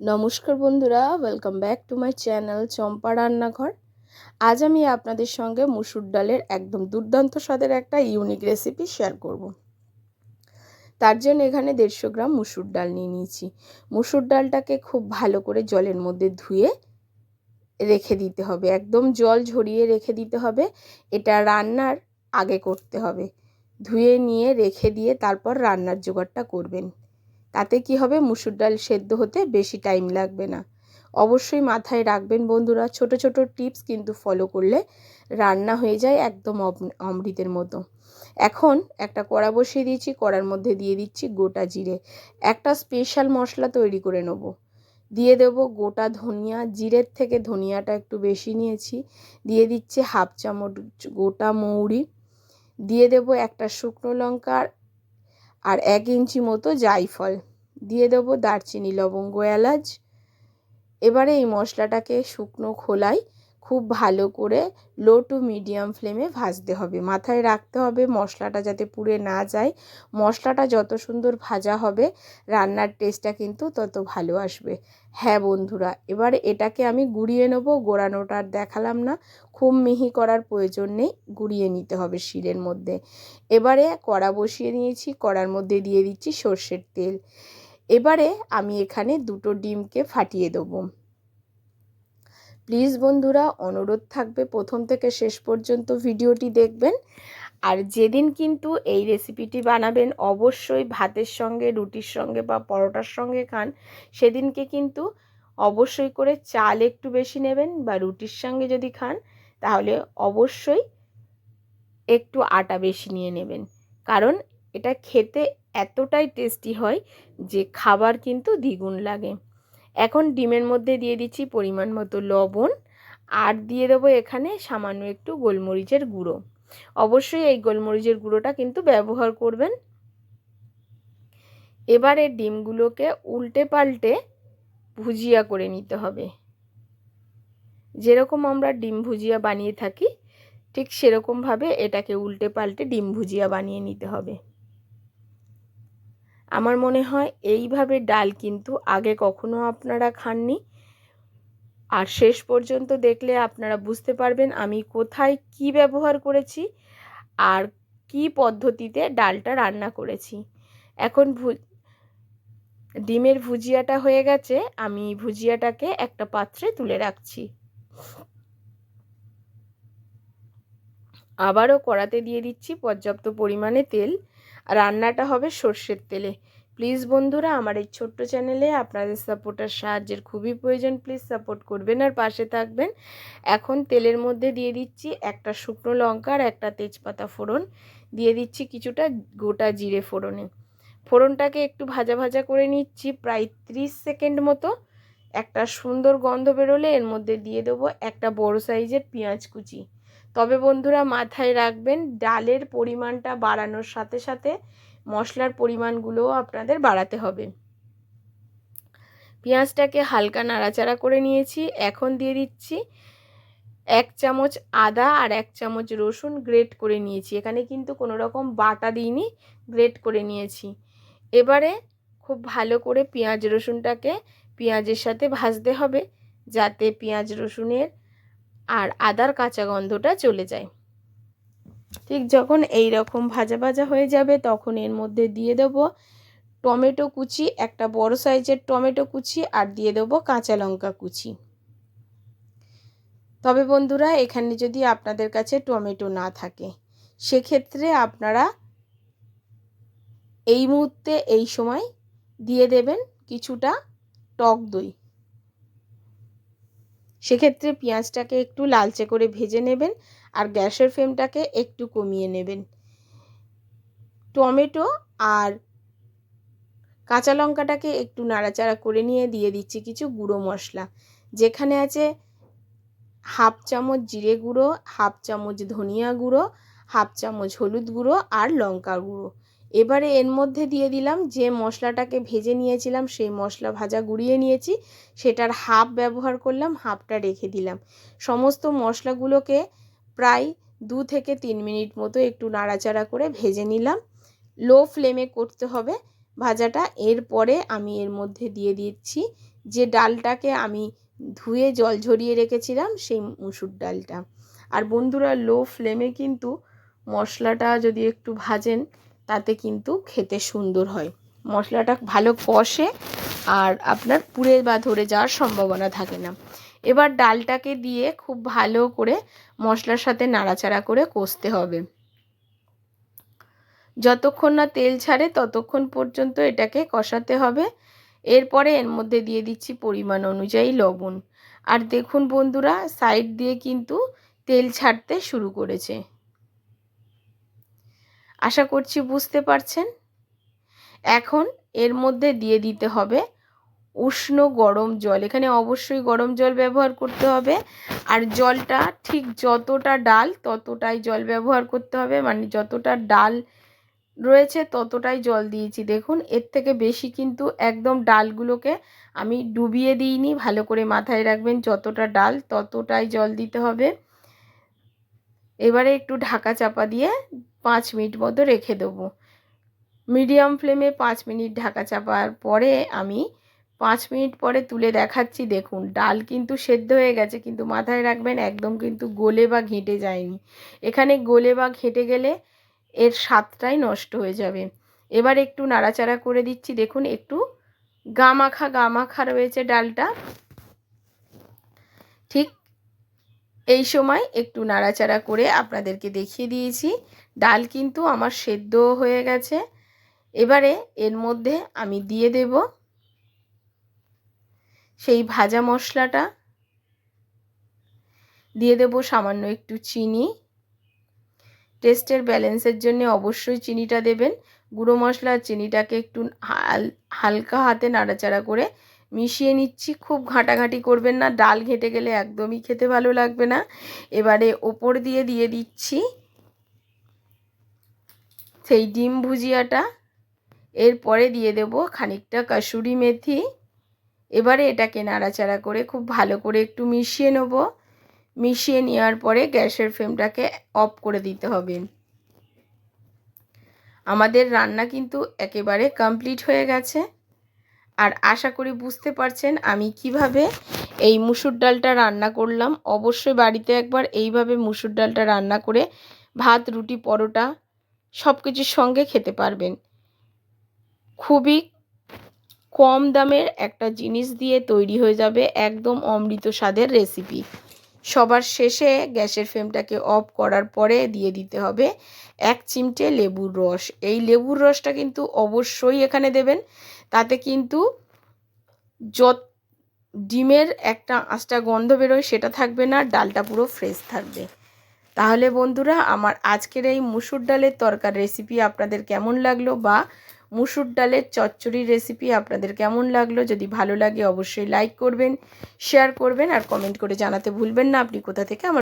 নমস্কার বন্ধুরা welcome back to my channel Champa Rannaghar. আজ আমি আপনাদের সঙ্গে মুসুর ডালের একদম দুর্দান্ত স্বাদের একটা ইউনিক রেসিপি শেয়ার করব। তার জন্য এখানে দেড়শো গ্রাম মুসুর ডাল নিয়ে নিয়েছি। মুসুর ডালটাকে খুব ভালো করে জলের মধ্যে ধুয়ে রেখে দিতে হবে। একদম জল ঝরিয়ে রেখে দিতে হবে। এটা রান্নার আগে করতে হবে। ধুয়ে নিয়ে রেখে দিয়ে তারপর রান্নার জোগাড়টা করবেন। তাতে কি হবে? মুসুর ডাল সেদ্ধ হতে বেশি টাইম লাগবে না। অবশ্যই মাথায় রাখবেন বন্ধুরা, ছোট ছোট টিপস কিন্তু ফলো করলে রান্না হয়ে যায় একদম অমৃতের মতো। এখন একটা কড়া বসিয়ে দিয়েছি, কড়ার মধ্যে দিয়ে দিচ্ছি গোটা জিরে। একটা স্পেশাল মশলা তৈরি করে নেব। দিয়ে দেব গোটা ধনিয়া, জিরের থেকে ধনিয়াটা একটু বেশি নিয়েছি। দিয়ে দিচ্ছি হাফ চামচ গোটা মৌরি। দিয়ে দেব একটা শুকনো লঙ্কা এক ইঞ্চি মতো জায়ফল দিয়ে দেবো দারচিনি লবঙ্গ এলাচ। এবারে এই মশলাটাকে শুকনো খোলায় খুব ভালো করে লো টু মিডিয়াম ফ্লেমে ভাজতে হবে। মাথায় রাখতে হবে মশলাটা যাতে পুড়ে না যায়। মশলাটা যত সুন্দর ভাজা হবে, রান্নার টেস্টটা কিন্তু তত ভালো আসবে। হ্যাঁ বন্ধুরা, এবারে এটাকে আমি গুঁড়িয়ে নেব, গোড়ানোটা দেখালাম না। খুব মিহি করার প্রয়োজন নেই, গুঁড়িয়ে নিতে হবে শিলের মধ্যে। এবারে কড়া বসিয়ে নিয়েছি, কড়ার মধ্যে দিয়ে দিচ্ছি সর্ষের তেল। এবারে আমি এখানে দুটো ডিমকে ফাটিয়ে দেবো। প্লিজ বন্ধুরা, অনুরোধ থাকবে প্রথম থেকে শেষ পর্যন্ত ভিডিওটি দেখবেন। আর যেদিন কিন্তু এই রেসিপিটি বানাবেন, অবশ্যই ভাতের সঙ্গে, রুটির সঙ্গে বা পরোটার সঙ্গে খান। সেদিনকে কিন্তু অবশ্যই করে চাল একটু বেশি নেবেন বা রুটির সঙ্গে যদি খান, তাহলে অবশ্যই একটু আটা বেশি নিয়ে নেবেন। কারণ এটা খেতে এতটাই টেস্টি হয় যে খাবার কিন্তু দ্বিগুণ লাগে। এখন ডিমের মধ্যে দিয়ে দিচ্ছি পরিমাণ মতো লবণ আর দিয়ে দেবো এখানে সামান্য একটু গোলমরিচের গুঁড়ো। অবশ্যই এই গোলমরিচের গুঁড়োটা কিন্তু ব্যবহার করবেন। এবারে ডিমগুলোকে উল্টে পাল্টে ভুজিয়া করে নিতে হবে। যেরকম আমরা ডিম ভুজিয়া বানিয়ে থাকি, ঠিক সেরকমভাবে এটাকে উল্টে পাল্টে ডিম ভুজিয়া বানিয়ে নিতে হবে। আমার মনে হয় এইভাবে ডাল কিন্তু আগে কখনো আপনারা খাননি। আর শেষ পর্যন্ত দেখলে আপনারা বুঝতে পারবেন আমি কোথায় কি ব্যবহার করেছি আর কি পদ্ধতিতে ডালটা রান্না করেছি। এখন ভু, ডিমের ভুজিয়াটা হয়ে গেছে, আমি ভুজিয়াটাকে একটা পাত্রে তুলে রাখছি। আবারও কড়াতে দিয়ে দিচ্ছি পর্যাপ্ত পরিমাণে তেল। রান্নাটা হবে সর্ষের তেলে। প্লিজ বন্ধুরা, আমার এই ছোট্ট চ্যানেলে আপনাদের সাপোর্টার সাহায্যের খুবই প্রয়োজন। প্লিজ সাপোর্ট করবেন আর পাশে থাকবেন। এখন তেলের মধ্যে দিয়ে দিচ্ছি একটা শুকনো লঙ্কা আর একটা তেজপাতা ফোড়ন। দিয়ে দিচ্ছি কিছুটা গোটা জিরে ফোড়নে। ফোড়নটাকে একটু ভাজা ভাজা করে নিচ্ছি, প্রায় ত্রিশ সেকেন্ড মতো। একটা সুন্দর গন্ধ বেরোলে এর মধ্যে দিয়ে দেবো একটা বড় সাইজের পেঁয়াজ কুচি। তবে বন্ধুরা মাথায় রাখবেন, ডালের পরিমাণটা বাড়ানোর সাথে সাথে মশলার পরিমাণগুলোও আপনাদের বাড়াতে হবে। পেঁয়াজটাকে হালকা নাড়াচাড়া করে নিয়েছি। এখন দিয়ে দিচ্ছি এক চামচ আদা আর এক চামচ রসুন গ্রেট করে নিয়েছি। এখানে কিন্তু কোনো রকম বাটা দিইনি, গ্রেট করে নিয়েছি। এবারে খুব ভালো করে পেঁয়াজ রসুনটাকে পেঁয়াজের সাথে ভাজতে হবে, যাতে পেঁয়াজ রসুনের আর আদার কাঁচা গন্ধটা চলে যায়। ঠিক যখন এই রকম ভাজা ভাজা হয়ে যাবে, তখন এর মধ্যে দিয়ে দেবো টমেটো কুচি, একটা বড় সাইজের টমেটো কুচি, আর দিয়ে দেবো কাঁচা লঙ্কা কুচি। তবে বন্ধুরা, এখানে যদি আপনাদের কাছে টমেটো না থাকে, সেক্ষেত্রে আপনারা এই মুহূর্তে, এই সময় দিয়ে দেবেন কিছুটা টক দই। সেক্ষেত্রে পেঁয়াজটাকে একটু লালচে করে ভেজে নেবেন আর গ্যাসের ফ্লেমটাকে একটু কমিয়ে নেবেন। টমেটো আর কাঁচা লঙ্কাটাকে একটু নাড়াচাড়া করে নিয়ে দিয়ে দিচ্ছি কিছু গুঁড়ো মশলা। যেখানে আছে হাফ চামচ জিরে গুঁড়ো, হাফ চামচ ধনিয়া গুঁড়ো, হাফ চামচ হলুদ গুঁড়ো আর লঙ্কা গুঁড়ো। এবারে এর মধ্যে দিয়ে দিলাম যে মশলাটাকে ভেজে নিয়েছিলাম, সেই মশলা ভাজা গুঁড়িয়ে নিয়েছি, সেটার হাফ ব্যবহার করলাম, হাফটা রেখে দিলাম। সমস্ত মশলাগুলোকে প্রায় দু থেকে তিন মিনিট মতো একটু নাড়াচাড়া করে ভেজে নিলাম। লো ফ্লেমে করতে হবে ভাজাটা। এরপরে আমি এর মধ্যে দিয়ে দিচ্ছি যে ডালটাকে আমি ধুয়ে জল ঝরিয়ে রেখেছিলাম, সেই মুসুর ডালটা। আর বন্ধুরা, লো ফ্লেমে কিন্তু মশলাটা যদি একটু ভাজেন তাতে কিন্তু খেতে সুন্দর হয়। মশলাটা ভালো কষে আর আপনার পুড়ে বা ধরে যাওয়ার সম্ভাবনা থাকে না। এবার ডালটাকে দিয়ে খুব ভালো করে মশলার সাথে নাড়াচাড়া করে কষতে হবে। যতক্ষণ না তেল ছাড়ে ততক্ষণ পর্যন্ত এটাকে কষাতে হবে। এরপরে এর মধ্যে দিয়ে দিচ্ছি পরিমাণ অনুযায়ী লবণ। আর দেখুন বন্ধুরা, সাইড দিয়ে কিন্তু তেল ছাড়তে শুরু করেছে। আশা করছি বুঝতে পারছেন? এখন এর মধ্যে দিয়ে দিতে হবে উষ্ণ গরম জল। এখানে অবশ্যই গরম জল ব্যবহার করতে হবে। আর জলটা ঠিক যতটা ডাল, ততটাই জল ব্যবহার করতে হবে। মানে যতটা ডাল রয়েছে, ততটাই জল দিয়েছি। দেখুন, এর থেকে বেশি কিন্তু একদম ডালগুলোকে আমি ডুবিয়ে দিইনি। ভালো করে মাথায় রাখবেন, যতটা ডাল, ততটাই জল দিতে হবে। এবারে একটু ঢাকা চাপা দিয়ে পাঁচ মিনিট মতো রেখে দেবো। মিডিয়াম ফ্লেমে পাঁচ মিনিট ঢাকা চাপার পরে আমি পাঁচ মিনিট পরে তুলে দেখাচ্ছি, দেখুন, ডাল কিন্তু সেদ্ধ হয়ে গেছে, কিন্তু মাথায় রাখবেন একদম কিন্তু গলে বা ঘেঁটে যায়নি। এখানে গলে বা ঘেঁটে গেলে এর স্বাদটাই নষ্ট হয়ে যাবে। এবার একটু নাড়াচাড়া করে দিচ্ছি, দেখুন, একটু গামাখা গামাখা রয়েছে ডালটা। ঠিক এই সময় একটু নাড়াচাড়া করে আপনাদেরকে দেখিয়ে দিয়েছি। ডাল কিন্তু আমার সেদ্ধ হয়ে গেছে। এবারে এর মধ্যে আমি দিয়ে দেব সেই ভাজা মশলাটা। দিয়ে দেব সামান্য একটু চিনি। টেস্টের ব্যালেন্সের জন্য অবশ্যই চিনিটা দেবেন। গুঁড়ো মশলা চিনিটাকে একটু হালকা হাতে নাড়াচাড়া করে মিশিয়ে নিচ্ছি, খুব ঘাঁটাঘাঁটি করবেন না, ডাল ঘেঁটে গেলে একদমই খেতে ভালো লাগবে না। এবারে ওপর দিয়ে দিয়ে দিচ্ছি সেই ডিম ভুজিয়াটা। এরপরে দিয়ে দেব খানিকটা কাসুরি মেথি। এবারে এটাকে নাড়াচাড়া করে খুব ভালো করে একটু মিশিয়ে নেব। মিশিয়ে নেওয়ার পরে গ্যাসের ফ্লেমটাকে অফ করে দিতে হবে। আমাদের রান্না কিন্তু একেবারে কমপ্লিট হয়ে গেছে। আর আশা করি বুঝতে পারছেন আমি কীভাবে এই মুসুর ডালটা রান্না করলাম। অবশ্যই বাড়িতে একবার এইভাবে মুসুর ডালটা রান্না করে ভাত, রুটি, পরোটা সব কিছুর সঙ্গে খেতে পারবেন। খুবই কম দামের একটা জিনিস দিয়ে তৈরি হয়ে যাবে একদম অমৃত স্বাদের রেসিপি। সবার শেষে গ্যাসের ফ্লেমটাকে অফ করার পরে দিয়ে দিতে হবে এক চিমটে লেবুর রস। এই লেবুর রসটা কিন্তু অবশ্যই এখানে দেবেন। তাতে কিন্তু যত ডিমের একটা আঁচটা গন্ধ বেরোয়, সেটা থাকবে না ডালটা পুরো ফ্রেশ থাকবে। তাহলে বন্ধুরা, আমার আজকের এই মুসুর ডালের তরকার রেসিপি আপনাদের কেমন লাগল বা মুসুর ডালের চচ্চড়ির রেসিপি আপনাদের কেমন লাগল? যদি ভালো লাগে, অবশ্যই লাইক করবেন শেয়ার করবেন, আর কমেন্ট করে জানাতে ভুলবেন না। আপনি কোথা থেকে আমার